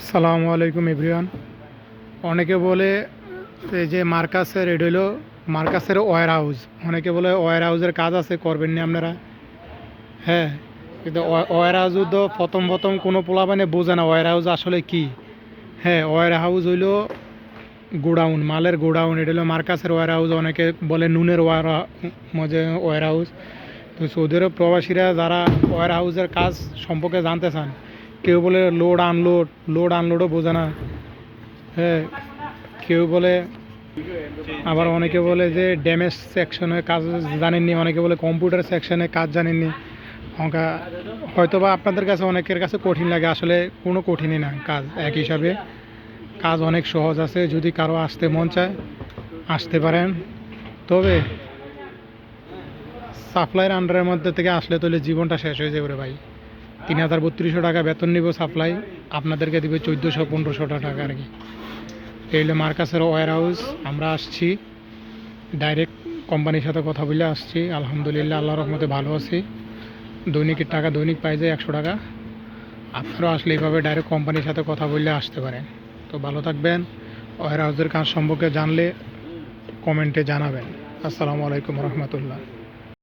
আসসালামু আলাইকুম এভরিওয়ান। অনেকে বলে যে মার্কাসের এটা হলো মার্কাসের ওয়ার হাউস। অনেকে বলে, ওয়ার হাউসের কাজ আছে, করবেন না আপনারা? হ্যাঁ কিন্তু ওয়ার হাউস তো প্রথম প্রথম কোনো পোলাপানে বোঝে না ওয়ার হাউস আসলে কি। হ্যাঁ ওয়ার হাউস হইল গোডাউন, মালের গোডাউন, এটা হলো মার্কাসের ওয়ার হাউস। অনেকে বলে নুনের ওয়ার মজে ওয়ার হাউস। তো সৌদি আরব প্রবাসীরা যারা ওয়ার হাউসের কাজ সম্পর্কে জানতে চান কেউ বলে লোড আনলোড লোড আনলোডও বোঝে না। হ্যাঁ কেউ বলে, আবার অনেকে বলে যে ড্যামেজ সেকশনের কাজ জানেননি, অনেকে বলে কম্পিউটার সেকশনে কাজ জানেননি। অঙ্কা হয়তো বা আপনাদের কাছে অনেকের কাছে কঠিন লাগে, আসলে কোনো কঠিনই না কাজ এক হিসাবে। কাজ অনেক সহজ আছে, যদি কারও আসতে মন চায়, আসতে পারেন। তবে সাপ্লাইয়ের আন্ডারের মধ্যে থেকে আসলে তাহলে জীবনটা শেষ হয়ে যাবে ভাই। তিন হাজার বত্রিশশো টাকা বেতন নিব সাপ্লাই আপনাদেরকে দিবে চোদ্দোশো পনেরোশো টাকা আর কি। এই হলো মার্কাসের ওয়ার হাউস আমরা আসছি। ডাইরেক্ট কোম্পানির সাথে কথা বলে আসছি। আলহামদুলিল্লাহ আল্লাহ রহমতে ভালো আছি। দৈনিকের টাকা দৈনিক পাই যায় একশো টাকা। আপনারাও আসলে এইভাবে ডাইরেক্ট কোম্পানির সাথে কথা বললে আসতে পারেন। তো ভালো থাকবেন। ওয়ার হাউসের কাজ সম্পর্কে জানলে কমেন্টে জানাবেন। আসসালামু আলাইকুম রহমতুল্লাহ।